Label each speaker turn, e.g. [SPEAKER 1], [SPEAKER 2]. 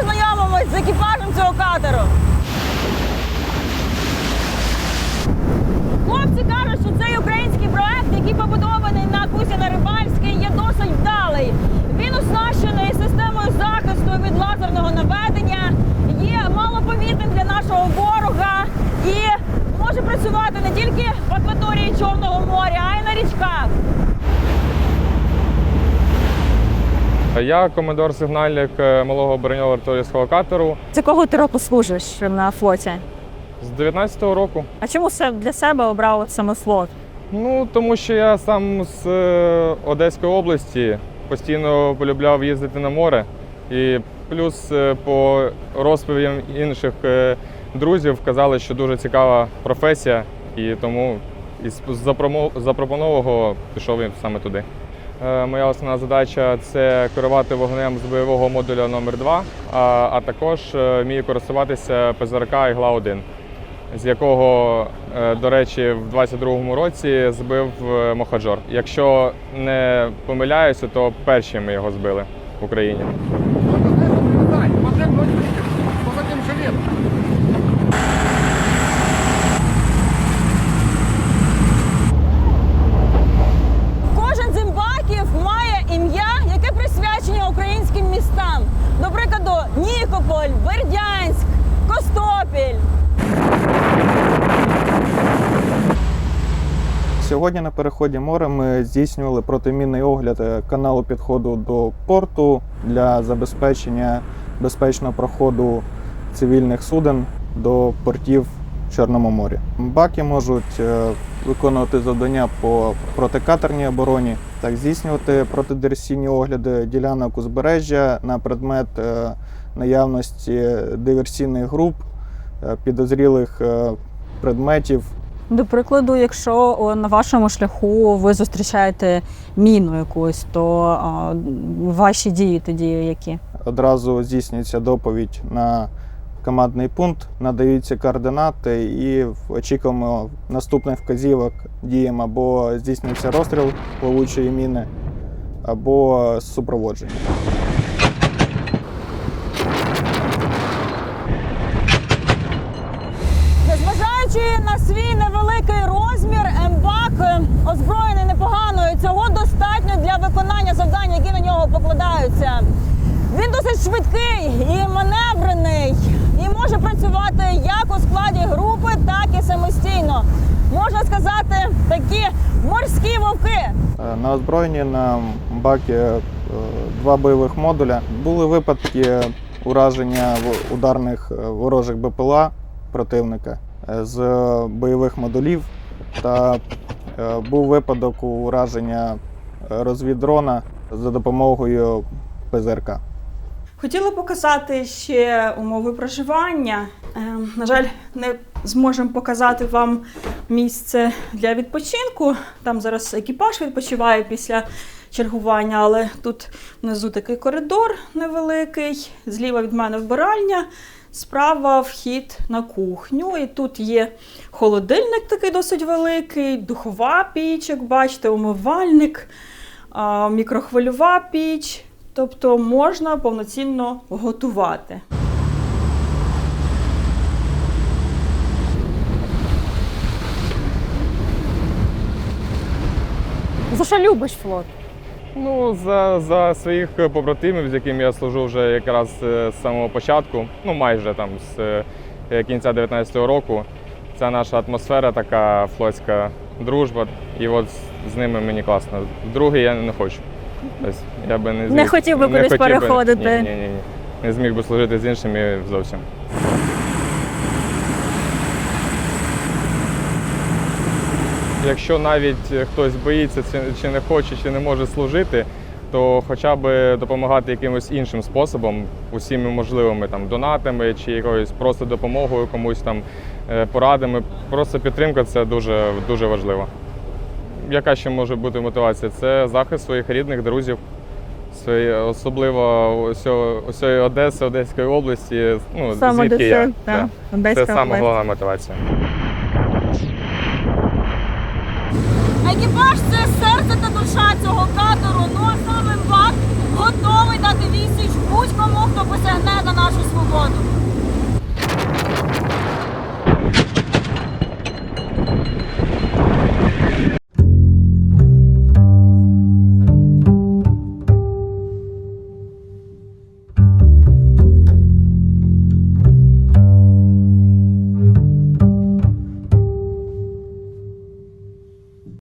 [SPEAKER 1] познайомимось з екіпажем цього катеру. Хлопці кажуть, що цей український проект, який побудований на кусі на Рибальській, є досить вдалий. Він оснащений системою захисту від лазерного наведення, є малопомітним для нашого ворога і може працювати не тільки в акваторії Чорного моря, а й на річках.
[SPEAKER 2] Я командор сигнальник е, малого броньового артилерійського катеру
[SPEAKER 3] З якого ти року служиш на флоті?
[SPEAKER 2] з 19-го року.
[SPEAKER 3] А чому для себе обрав саме флот?
[SPEAKER 2] Ну тому що я сам з е, Одеської області постійно полюбляв їздити на море. І плюс е, по розповідям інших друзів казали, що дуже цікава професія, і тому із запропонованого пішов саме туди. Е, Моя основна задача це керувати вогнем з бойового модуля номер 2 а, також е, вмію користуватися ПЗРК ігла 1 з якого, е, до речі, в 22-му році збив Мохаджор. Якщо не помиляюся, то перші ми його збили в Україні.
[SPEAKER 1] Нікополь, Бердянськ, Костопіль.
[SPEAKER 4] Сьогодні на переході моря ми здійснювали протимінний огляд е, каналу підходу до порту для забезпечення безпечного проходу цивільних суден до портів в Чорному морі. Баки можуть е, виконувати завдання по протикатерній обороні, так здійснювати протидиверсійні огляди ділянок узбережжя на предмет е, наявності диверсійних груп, е, підозрілих е, предметів
[SPEAKER 3] До прикладу, якщо на вашому шляху ви зустрічаєте міну якусь, то ваші дії тоді які?
[SPEAKER 4] одразу здійснюється доповідь на командний пункт, надаються координати і очікуємо наступних вказівок діям або здійснюється розстріл плавучої міни, або супроводження.
[SPEAKER 1] Незважаючи на свій невеликий розмір, МБАК е, озброєний непогано. І цього достатньо для виконання завдань, які на нього покладаються. Він досить швидкий і маневрений, і може працювати як у складі групи, так і самостійно. Можна сказати, такі морські вовки.
[SPEAKER 4] Е, На озброєнні на бакі е, два бойових модуля. Були випадки ураження ударних ворожих БПЛА противника з бойових модулів. Та е, був випадок ураження е, розвіддрона за допомогою ПЗРК.
[SPEAKER 5] Хотіла показати ще умови проживання. Е, На жаль, не зможемо показати вам місце для відпочинку. Там зараз екіпаж відпочиває після чергування, але тут внизу такий коридор невеликий, зліва від мене вбиральня, справа вхід на кухню. І тут є холодильник такий досить великий, духова піч, як бачите, умивальник, мікрохвильова піч. Тобто можна повноцінно готувати.
[SPEAKER 3] За що любиш флот?
[SPEAKER 2] Ну, за, за своїх побратимів, з якими я служу вже якраз е, з самого початку, ну майже там з е, кінця 19-го року. Це наша атмосфера, така флотська дружба. І от з- ними мені класно. Другий я не хочу. Тобто, я би не,
[SPEAKER 3] Не хотів би кудись переходити.
[SPEAKER 2] Ні, ні, ні, ні. Не зміг би служити з іншими зовсім. Якщо навіть хтось боїться чи- не хоче, чи не може служити, то хоча б допомагати якимось іншим способом, усіми можливими там донатами чи якоюсь просто допомогою комусь там е, порадами. Просто підтримка це дуже, дуже важливо. Яка ще може бути мотивація? Це захист своїх рідних, друзів, особливо усієї Одеси, Одеської області. Ну,
[SPEAKER 3] Саме
[SPEAKER 2] звідки я. Це саме головна мотивація.
[SPEAKER 1] Екіпаж це серце та душа цього катеру. Ну а сам імбак готовий дати відсіч будь-кому, хто посягне на нашу свободу.